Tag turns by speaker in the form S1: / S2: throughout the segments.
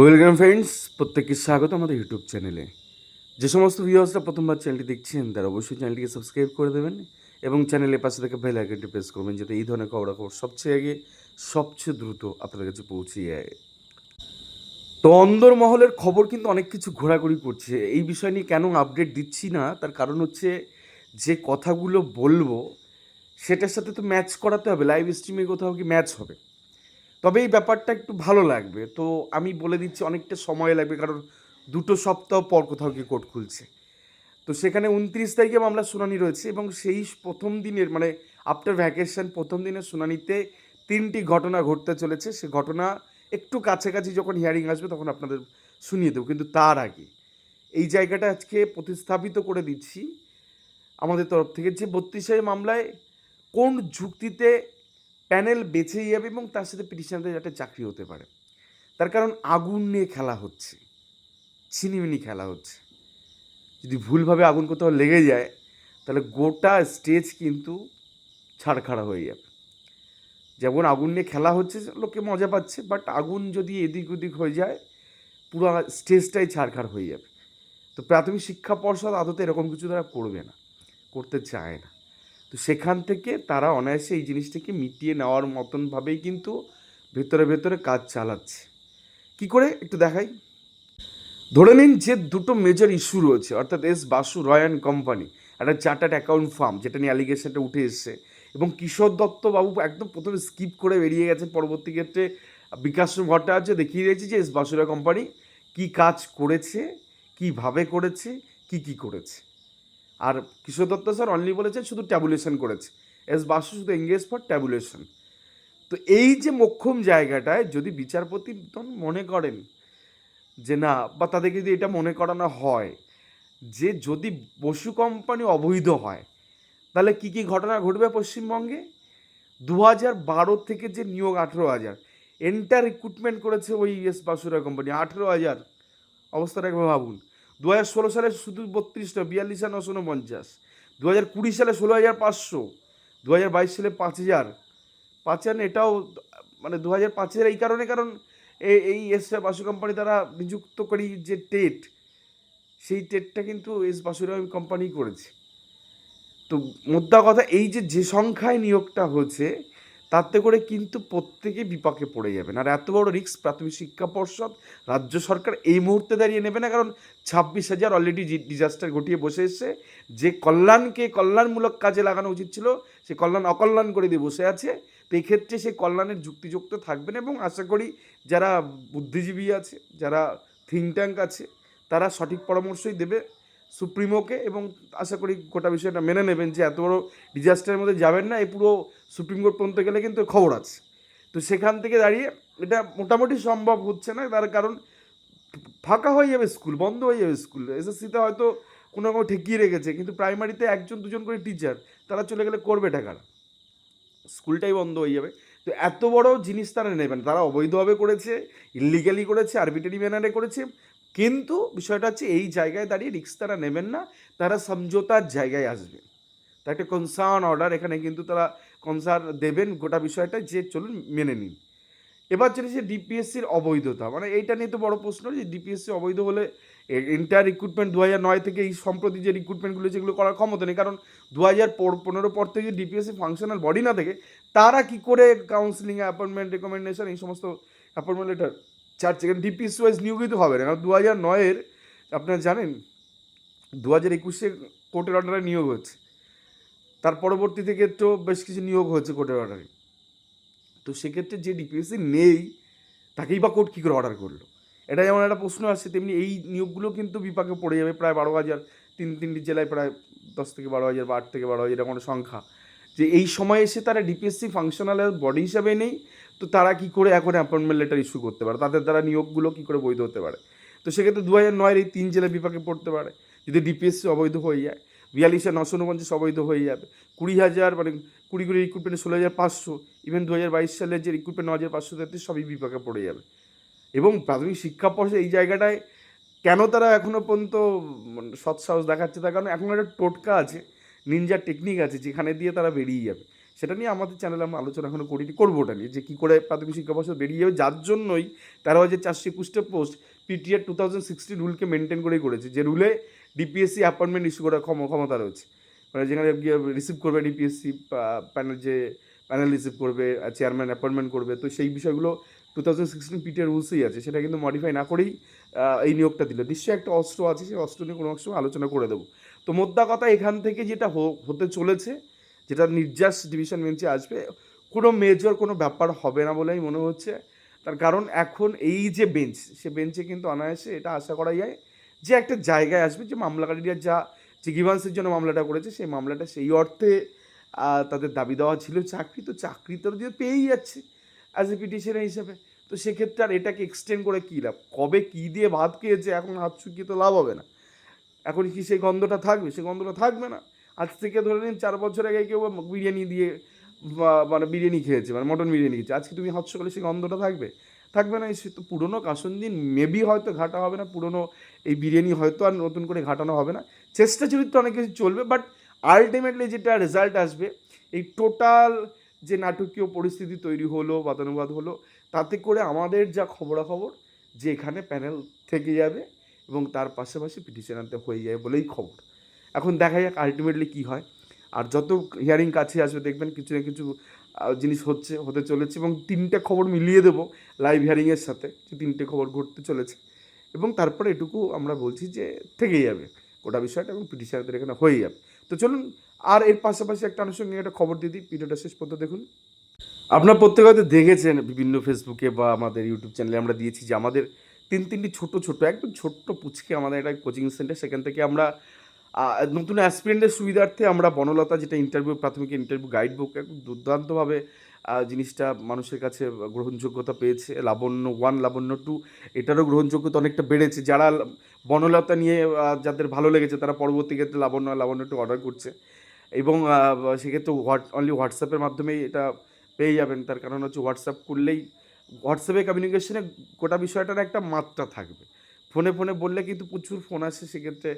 S1: Welcome friends, প্রত্যেককে স্বাগত আমাদের ইউটিউব চ্যানেলে। যে সমস্ত ভিউয়ার্সরা প্রথমবার চ্যানেলটি দেখছেন, তারা অবশ্যই চ্যানেলটিকে সাবস্ক্রাইব করে দেবেন এবং চ্যানেলের পাশে থেকে বেল আইকনটি প্রেস করবেন যাতে এই ধরনের খবরাখবর সবচেয়ে আগে, সবচেয়ে দ্রুত আপনাদের কাছে পৌঁছে যায়। তো অন্দর মহলের খবর কিন্তু অনেক কিছু ঘোরাঘুরি করছে। এই বিষয় নিয়ে কেন আপডেট দিচ্ছি না? তার কারণ হচ্ছে যে কথাগুলো বলব, সেটার সাথে তো ম্যাচ করাতে হবে। লাইভ স্ট্রিমে কোথাও কি ম্যাচ হবে? তবে এই ব্যাপারটা একটু ভালো লাগবে। তো আমি বলে দিচ্ছি অনেকটা সময় লাগবে কারণ দুটো সপ্তাহ পর কোথাও কি কোর্ট খুলছে। তো সেখানে উনত্রিশ তারিখে মামলা শুনানি রয়েছে এবং সেই প্রথম দিনের মানে আফটার ভ্যাকেশন প্রথম দিনের শুনানিতে তিনটি ঘটনা ঘটতে চলেছে। সে ঘটনা একটু কাছাকাছি যখন হিয়ারিং আসবে তখন আপনাদের শুনিয়ে দেবো। কিন্তু তার আগে এই জায়গাটা আজকে প্রতিস্থাপিত করে দিচ্ছি। আমাদের তরফ থেকে যে বত্রিশের মামলায় কোন যুক্তিতে প্যানেল বেঁচে যাবে এবং তার সাথে পিটিশনারদের যাতে চাকরি হতে পারে। তার কারণ আগুন নিয়ে খেলা হচ্ছে, ছিনিমিনি খেলা হচ্ছে। যদি ভুলভাবে আগুন কোথাও লেগে যায়, তাহলে গোটা স্টেজ কিন্তু ছাড়খাড়া হয়ে যাবে। যেমন আগুন নিয়ে খেলা হচ্ছে, লোকে মজা পাচ্ছে বাট আগুন যদি এদিক ওদিক হয়ে যায়, পুরো স্টেজটাই ছাড়খাড় হয়ে যাবে। তো প্রাথমিক শিক্ষা পর্ষদ আদতে এরকম কিছু তারা করবে না, করতে চায় না। তো সেখান থেকে তারা অনায়াসে এই জিনিসটাকে মিটিয়ে নেওয়ার মতনভাবেই কিন্তু ভেতরে ভেতরে কাজ চালাচ্ছে। কি করে? একটু দেখাই। ধরে নিন যে দুটো মেজর ইস্যু রয়েছে, অর্থাৎ S Basu Roy and company, একটা চার্টার্ড অ্যাকাউন্ট ফার্ম, যেটা নিয়ে অ্যালিগেশনটা উঠে এসছে, এবং কিশোর দত্ত বাবু একদম প্রথমে স্কিপ করে বেরিয়ে গেছে। পরবর্তী ক্ষেত্রে বিকাশ ভট্টাচার্য দেখিয়ে দিয়েছে যে এস বাসুরা কোম্পানি কি কাজ করেছে, কীভাবে করেছে, কি কি করেছে। আর কিশোর দত্ত স্যার অনলি বলেছেন শুধু ট্যাবুলেশন করেছে। এস বাসু শুধু এঙ্গেজ ফর ট্যাবুলেশন তো এই যে মোক্ষম জায়গাটায় যদি বিচারপতি মনে করেন যে না, বা তাদেরকে যদি এটা মনে করানো হয়, যে যদি বসু কোম্পানি অবৈধ হয়, তাহলে কি কি ঘটনা ঘটবে পশ্চিমবঙ্গে? দু হাজার বারো থেকে যে নিয়োগ আঠেরো হাজার এন্টার রিক্রুটমেন্ট করেছে ওই এস বাসুরা কোম্পানি আঠেরো হাজার, অবস্থাটা একবার ভাবুন। দু হাজার ষোলো সালে শুধু বত্রিশটা বিয়াল্লিশ হাজার নশো উনপঞ্চাশ। দু হাজার কুড়ি সালে ষোলো হাজার পাঁচশো। দু হাজার বাইশ সালে পাঁচ হাজার। পাঁচ হাজার এটাও মানে দু হাজার পাঁচ হাজার এই কারণে, কারণ এই এস বাসু কোম্পানি দ্বারা নিযুক্তকারী যে টেট, সেই টেটটা কিন্তু এস বাসুরা কোম্পানি করেছে। তো মোদ্দা কথা, এই যে যে সংখ্যায় নিয়োগটা হয়েছে তাতে করে কিন্তু প্রত্যেকে বিপাকে পড়ে যাবেন। আর এত বড় রিস্ক প্রাথমিক শিক্ষা পর্ষদ, রাজ্য সরকার এই মুহূর্তে দাঁড়িয়ে নেবে না। কারণ ছাব্বিশ হাজার অলরেডি ডিজাস্টার ঘটিয়ে বসে এসছে। যে কল্যাণকে কল্যাণমূলক কাজে লাগানো উচিত ছিল, সে কল্যাণ অকল্যাণ করে দিয়ে বসে আছে। তো এই ক্ষেত্রে সে কল্যাণের যুক্তিযুক্ত থাকবেন এবং আশা করি যারা বুদ্ধিজীবী আছে, যারা থিঙ্ক ট্যাঙ্ক আছে, তারা সঠিক পরামর্শই দেবে। সুপ্রিমোকে এবং আশা করি গোটা বিষয়টা মেনে নেবেন যে এত বড় ডিজাস্টারের মধ্যে যাবেন না এই পুরো সুপ্রিম কোর্ট পর্যন্ত গেলে কিন্তু খবর আছে। তো সেখান থেকে দাঁড়িয়ে এটা মোটামুটি সম্ভব হচ্ছে না, তার কারণ ফাঁকা হয়ে যাবে স্কুল, বন্ধ হয়ে যাবে স্কুল। এসএসসিতে হয়তো কোনো রকম ঠেকিয়ে রেখেছে, কিন্তু প্রাইমারিতে একজন, দুজন করে টিচার তারা চলে গেলে করবে টাকার স্কুলটাই বন্ধ হয়ে যাবে। তো এত বড় জিনিস তারা নেবেন তারা অবৈধভাবে করেছে ইলিগালি করেছে আরবিটারি ম্যানারে করেছে কিন্তু বিষয়টা হচ্ছে এই জায়গায় দাঁড়িয়ে রিক্স তারা নেবেন না, তারা সমঝোতার জায়গায় আসবে। তা একটা কনসার্ন অর্ডার এখানে কিন্তু তারা কনসার্ন দেবেন গোটা বিষয়টা যে চলুন মেনে নিন। এবার চলেছে ডিপিএসসির অবৈধতা মানে এইটা নিয়ে তো বড় প্রশ্ন যে ডিপিএসসি অবৈধ হলে ইন্টার রিক্রুটমেন্ট দু হাজার নয় থেকে এই সম্প্রতি যে রিক্রুটমেন্টগুলো যেগুলো করার ক্ষমতা নেই, কারণ দু হাজার পনেরো পর থেকে ডিপিএসসি ফাংশনাল বডি না থেকে, তারা কি করে কাউন্সিলিং অ্যাপয়েন্টমেন্ট রেকমেন্ডেশন এই সমস্ত অ্যাপয়েন্টমেন্ট লেটার চার্জ এখানে ডিপিএসসি ওয়াইজ নিয়োগই তো হবে না, কারণ দু হাজার নয়ের, আপনারা জানেন দু হাজার একুশে কোর্টের অর্ডারে নিয়োগ হচ্ছে তার পরবর্তী থেকে তো বেশ কিছু নিয়োগ হয়েছে কোর্টের অর্ডারে তো সেক্ষেত্রে যে ডিপিএসসি নেই, তাকেই বা কোর্ট কী করে অর্ডার করল? এটা যেমন একটা প্রশ্ন আসছে, তেমনি এই নিয়োগগুলো কিন্তু বিপাকে পড়ে যাবে, প্রায় বারো হাজার, তিন, তিনটি জেলায় প্রায় দশ থেকে বারো হাজার বা আট থেকে বারো হাজার, এরকম সংখ্যা। যে এই সময় এসে তারা ডিপিএসসি ফাংশনাল বডি হিসাবে নেই, তো তারা কী করে এখন অ্যাপয়েন্টমেন্ট লেটার ইস্যু করতে পারে? তাদের দ্বারা নিয়োগগুলো কী করে বৈধ হতে পারে? তো সেক্ষেত্রে দু হাজার নয়ের এই তিন জেলা বিপাকে পড়তে পারে। যদি ডিপিএসসি অবৈধ হয়ে যায়, বিয়াল্লিশে নশো উনপঞ্চাশ অবৈধ হয়ে যাবে, কুড়ি হাজার মানে কুড়ি কুড়ি রিক্রুটমেন্টে ষোলো হাজার পাঁচশো ইভেন দু হাজার বাইশ সালের যে রিক্রুটমেন্ট ন হাজার পাঁচশো তেত্রিশ সবই বিপাকে পড়ে যাবে। এবং প্রাথমিক শিক্ষা পর্ষদ এই জায়গাটায় কেন তারা এখনও পর্যন্ত মানে সৎসাহস দেখাচ্ছে তার কারণ এখন একটা টোটকা আছে। নিনজার টেকনিক আছে যেখানে দিয়ে তারা বেরিয়ে যাবে। সেটা নিয়ে আমাদের চ্যানেলে আমরা আলোচনা এখনও করিনি করব ওটা নিয়ে, যে কী করে প্রাথমিক শিক্ষাবর্ষ বেরিয়ে যাবে। যার জন্যই তেরো হাজার চারশো একুশটা post PTR two thousand sixty রুলকে maintain করেই করেছে, যে রুলে ডিপিএসসি অ্যাপয়েন্টমেন্ট ইস্যু করার ক্ষম- ক্ষমতা রয়েছে। মানে যেখানে রিসিভ করবে ডিপিএসসি প্যানেল যে প্যানেল রিসিভ করবে চেয়ারম্যান অ্যাপয়েন্টমেন্ট করবে, তো সেই বিষয়গুলো টু থাউজেন্ড সিক্সটিন পিটিআর রুলসেই আছে, সেটা কিন্তু মডিফাই না করেই এই নিয়োগটা দিল। নিশ্চয়ই একটা অস্ত্র আছে, সেই অস্ত্র নিয়ে কোনো সময় আলোচনা করে দেবো। তো মোদ্দা কথা, এখান থেকে যেটা হতে চলেছে, যেটা নির্যাস ডিভিশন বেঞ্চে আসবে, কোনো মেজর কোনো ব্যাপার হবে না বলেই মনে হচ্ছে। তার কারণ এখন এই যে বেঞ্চ সে বেঞ্চে কিন্তু অনায়াসে এটা আশা করা যায় যে একটা জায়গায় আসবে, যে মামলাকারীরা যা, যে গিভান্সের জন্য মামলাটা করেছে, সেই মামলাটা সেই অর্থে তাদের দাবি দেওয়া ছিল চাকরি। তো চাকরি তো পেয়েই যাচ্ছে অ্যাজ এ পিটিশনের হিসাবে। তো সেক্ষেত্রে আর এটাকে এক্সটেন্ড করে কী লাভ? কবে কী দিয়ে ভাত খেয়েছে, এখন হাত শুকিয়ে তো লাভ হবে না। এখন কি সেই গন্ধটা থাকবে? সেই গন্ধটা থাকবে না। আজ থেকে ধরে নিন চার বছর আগে কেউ বিরিয়ানি দিয়ে মানে বিরিয়ানি খেয়েছে মানে মটন বিরিয়ানি খেয়েছে। আজকে তুমি হচ্ছ করলে সেই গন্ধটা থাকবে? থাকবে না সে তো পুরনো কাসন দিন মেবি হয়তো ঘাটা হবে না, পুরনো এই বিরিয়ানি হয়তো আর নতুন করে ঘাটানো হবে না। চেষ্টা চরিত্র অনেক কিছু চলবে বাট আলটিমেটলি যেটা রেজাল্ট আসবে, এই টোটাল যে নাটকীয় পরিস্থিতি তৈরি হলো, বাদানুবাদ হলো তাতে করে আমাদের যা খবরাখবর যে এখানে প্যানেল থেকে যাবে এবং তার পাশাপাশি পিটিশন আনতে হয়ে যায় বলেই খবর। এখন দেখা যাক আলটিমেটলি কী হয়। আর যত হিয়ারিং কাছে আসবে দেখবেন কিছু না কিছু জিনিস হচ্ছে, হতে চলেছে এবং তিনটে খবর মিলিয়ে দেবো লাইভ হিয়ারিংয়ের সাথে যে তিনটে খবর ঘটতে চলেছে। এবং তারপরে এটুকু আমরা বলছি যে থেকেই যাবে গোটা বিষয়টা এবং পিটিশনারদের এখানে হয়ে যাবে। তো চলুন, আর এর পাশাপাশি একটা আনুষঙ্গিক একটা খবর দিয়ে দিই। ভিডিওটা শেষ পর্যন্ত দেখুন। আপনার প্রত্যেকে হয়তো দেখেছেন বিভিন্ন ফেসবুকে বা আমাদের ইউটিউব চ্যানেলে আমরা দিয়েছি যে আমাদের তিন তিনটি ছোট ছোট, একদম ছোট্ট পুচকে আমাদের একটা কোচিং সেন্টার সেখান থেকে আমরা নতুন অ্যাসপিরেন্টের সুবিধার্থে আমরা বনলতা যেটা ইন্টারভিউ প্রাথমিক ইন্টারভিউ গাইড বুক একদম দুর্দান্তভাবে জিনিসটা মানুষের কাছে গ্রহণযোগ্যতা পেয়েছে। লাবণ্য ওয়ান লাবণ্য টু এটারও গ্রহণযোগ্যতা অনেকটা বেড়েছে। যারা বনলতা নিয়ে যাদের ভালো লেগেছে, তারা পরবর্তী ক্ষেত্রে লাবণ্য লাবণ্য টু অর্ডার করছে। এবং সেক্ষেত্রে হোয়াট অনলি হোয়াটসঅ্যাপের মাধ্যমেই এটা পেয়ে যাবেন। তার কারণ হচ্ছে হোয়াটসঅ্যাপ করলেই হোয়াটসঅ্যাপে কমিউনিকেশনে গোটা বিষয়টার একটা মাত্রা থাকবে। ফোনে ফোনে বললে কিন্তু প্রচুর ফোন আসে, সেক্ষেত্রে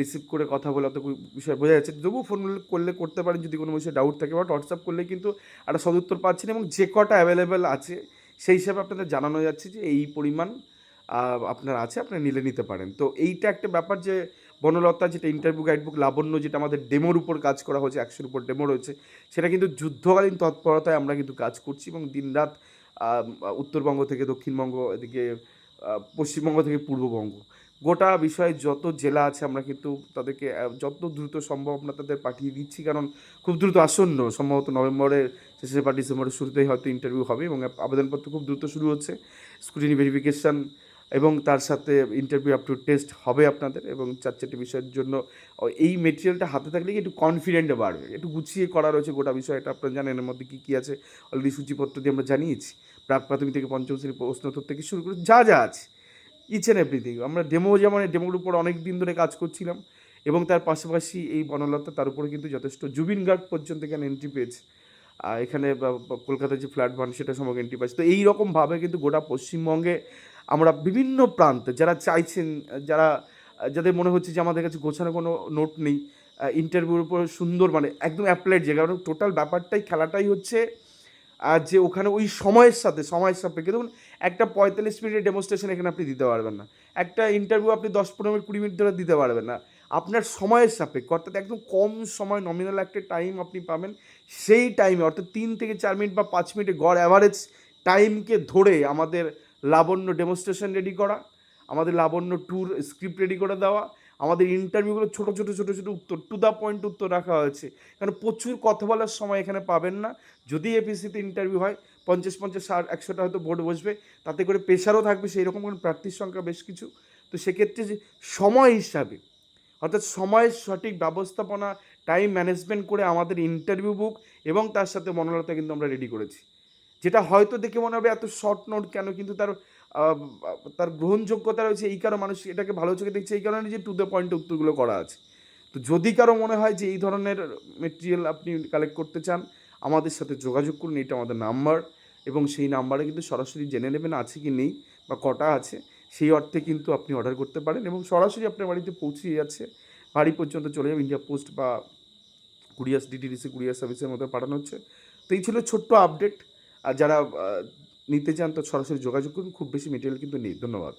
S1: রিসিভ করে কথা বলে অত বিষয় বোঝা যাচ্ছে। তবুও ফোন করলে করতে পারেন যদি কোনো বিষয়ে ডাউট থাকে বাট হোয়াটসঅ্যাপ করলে কিন্তু একটা সদুত্তর পাচ্ছেন এবং যে কটা অ্যাভেলেবেল আছে, সেই হিসাবে আপনাদের জানানো যাচ্ছে যে এই পরিমাণ আপনার আছে, আপনি নিলে নিতে পারেন। তো এইটা একটা ব্যাপার যে বনলতা যেটা ইন্টারভিউ গাইডবুক লাবণ্য যেটা আমাদের ডেমোর উপর কাজ করা হয়েছে একশোর উপর ডেমো রয়েছে, সেটা কিন্তু যুদ্ধকালীন তৎপরতায় আমরা কিন্তু কাজ করছি এবং দিনরাত উত্তরবঙ্গ থেকে দক্ষিণবঙ্গ, এদিকে পশ্চিমবঙ্গ থেকে পূর্ববঙ্গ। গোটা বিষয়ে যত জেলা আছে আমরা কিন্তু তাদেরকে যত দ্রুত সম্ভব আমরা তাদের পাঠিয়ে দিচ্ছি, কারণ খুব দ্রুত আসন্ন, সম্ভবত নভেম্বরের শেষে বা ডিসেম্বরের শুরুতেই হয়তো ইন্টারভিউ হবে এবং আবেদনপত্র খুব দ্রুত শুরু হচ্ছে। স্ক্রুটিনি ভেরিফিকেশান এবং তার সাথে ইন্টারভিউ আপ টু টেস্ট হবে আপনাদের এবং চার চারটি বিষয়ের জন্য এই মেটেরিয়ালটা হাতে থাকলে একটু কনফিডেন্টে বাড়বে। একটু গুছিয়ে করা রয়েছে গোটা বিষয়টা, আপনারা জানেন এর মধ্যে কী কী আছে। অলরেডি সূচিপত্র দিয়ে আমরা জানিয়েছি। প্রাক প্রাথমিক থেকে পঞ্চম শ্রেণি প্রশ্নোত্তর থেকে শুরু করে যা যা আছে ইচ অ্যান্ড এভরিথিং আমরা ডেমো যেমন ডেমোর উপর অনেক দিন ধরে কাজ করছিলাম এবং তার পাশাপাশি এই বনলতা তার উপরে কিন্তু যথেষ্ট জুবিন গার্ড পর্যন্ত এখানে এন্ট্রি পেয়েছে। এখানে কলকাতার যে ফ্ল্যাট বান সেটা সময় এন্ট্রি পাচ্ছে। তো এইরকমভাবে কিন্তু গোটা পশ্চিমবঙ্গে আমরা বিভিন্ন প্রান্তে যারা চাইছেন, যারা, যাদের মনে হচ্ছে যে আমাদের কাছে গোছানো কোনো নোট নেই ইন্টারভিউর উপর সুন্দর মানে একদম অ্যাপ্লাইড জায়গা কারণ টোটাল ব্যাপারটাই, খেলাটাই হচ্ছে আর যে ওখানে ওই সময়ের সাথে, সময়ের সাপেক্ষে। দেখুন, একটা পঁয়তাল্লিশ মিনিটের ডেমনস্ট্রেশন এখানে আপনি দিতে পারবেন না। একটা ইন্টারভিউ আপনি দশ পনেরো মিনিট, কুড়ি মিনিট ধরে দিতে পারবেন না। আপনার সময়ের সাপেক্ষে, অর্থাৎ একদম কম সময় নমিনাল একটা টাইম আপনি পাবেন, সেই টাইমে অর্থাৎ তিন থেকে চার মিনিট বা পাঁচ মিনিটে গড় অ্যাভারেজ টাইমকে ধরে আমাদের লাবণ্য ডেমনস্ট্রেশন রেডি করা, আমাদের লাবণ্য ট্যুর স্ক্রিপ্ট রেডি করে দেওয়া, আমাদের ইন্টারভিউগুলো ছোটো ছোটো ছোটো ছোটো উত্তর টু দ্য পয়েন্ট উত্তর রাখা হয়েছে। কারণ প্রচুর কথা বলার সময় এখানে পাবেন না। যদি এপিসিতে ইন্টারভিউ হয়, পঞ্চাশ পঞ্চাশ, ষাট, একশোটা হয়তো বোর্ড বসবে, তাতে করে প্রেশারও থাকবে, সেই রকম কোনো প্রার্থীর সংখ্যা বেশ কিছু। তো সেক্ষেত্রে যে সময় হিসাবে, অর্থাৎ সময়ের সঠিক ব্যবস্থাপনা টাইম ম্যানেজমেন্ট করে আমাদের ইন্টারভিউ বুক এবং তার সাথে মনোলতা কিন্তু আমরা রেডি করেছি। যেটা হয়তো দেখে মনে হবে এত শর্ট নোট কেন? কিন্তু তার তার গ্রহণযোগ্যতা রয়েছে এই কারণে মানুষ এটাকে ভালো চোখে দেখছে, এই কারণে যে টু দ্য পয়েন্ট উত্তরগুলো করা আছে। তো যদি কারও মনে হয় যে এই ধরনের মেটেরিয়াল আপনি কালেক্ট করতে চান, আমাদের সাথে যোগাযোগ করুন, এটা আমাদের নাম্বার এবং সেই নাম্বারে কিন্তু সরাসরি জেনে নেবেন আছে কি নেই বা কটা আছে। সেই অর্থে কিন্তু আপনি অর্ডার করতে পারেন এবং সরাসরি আপনার বাড়িতে পৌঁছে যাচ্ছে বাড়ি পর্যন্ত চলে যাবে ইন্ডিয়া পোস্ট বা কুরিয়াস ডিটিডিসি কুরিয়ার সার্ভিসের মধ্যে পাঠানো হচ্ছে। তো এই ছিল ছোট্ট আপডেট আর যারা নিতে চান তো সরাসরি যোগাযোগ করুন খুব বেশি মেটেরিয়াল কিন্তু নেই। ধন্যবাদ।